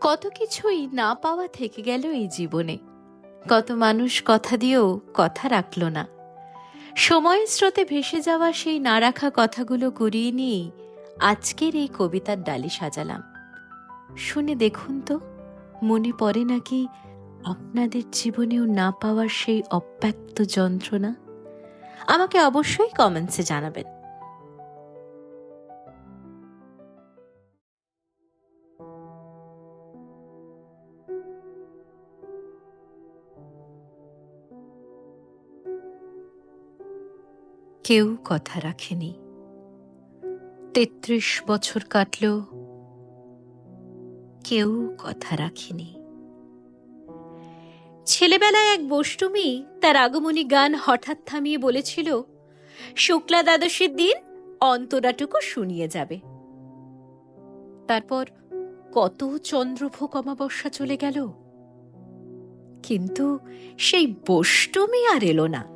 কত কিছুই না পাওয়া থেকে গেল এই জীবনে। কত মানুষ কথা দিয়েও কথা রাখল না। সময়ের স্রোতে ভেসে যাওয়া সেই না রাখা কথাগুলো কুড়িয়ে নিয়েই আজকের এই কবিতার ডালি সাজালাম। শুনে দেখুন তো, মনে পড়ে নাকি আপনাদের জীবনেও না পাওয়ার সেই অব্যক্ত যন্ত্রণা? আমাকে অবশ্যই কমেন্টসে জানাবেন। কেউ কথা রাখেনি। তেত্রিশ বছর কাটল, কেউ কথা রাখেনি। ছেলেবেলায় এক বষ্টমী তার আগমনী গান হঠাৎ থামিয়ে বলেছিল, শুক্লা দ্বাদশীর দিন অন্তরাটুকু শুনিয়ে যাবে। তারপর কত চন্দ্রভোগ অমাবস্যা চলে গেল। কিন্তু সেই বষ্টমী আর এলো না।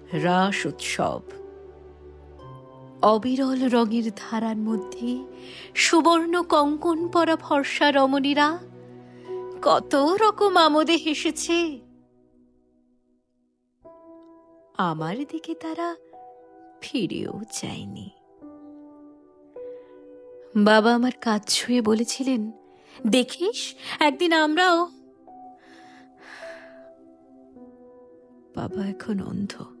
রাস উৎসব। অবিরল রঙের ধারার মধ্যে সুবর্ণ কঙ্কন পরা ফর্সা রমণীরা কত রকম আমোদে হেসেছে। আমার দিকে তারা ফিরেও চায়নি। বাবা আমার কাজ ছুঁয়ে বলেছিলেন, দেখিস, একদিন আমরাও বাবা এখন অন্ধ।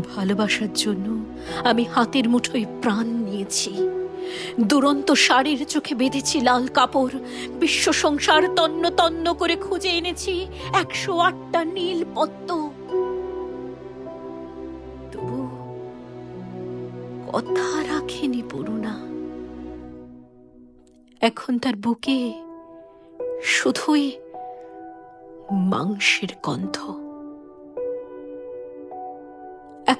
ভালোবাসার জন্য আমি হাতের মুঠোয় প্রাণ নিয়েছি। দুরন্ত শাড়ির চোখে বেঁধেছি লাল কাপড়, বিশ্ব সংসার তন্ন তন্ন করে খুঁজে এনেছি একশো আটটা নীল পদ্ম। তবু কথা রাখেনি পড়ুনা এখন তার বুকে শুধুই মাংসের গন্ধ।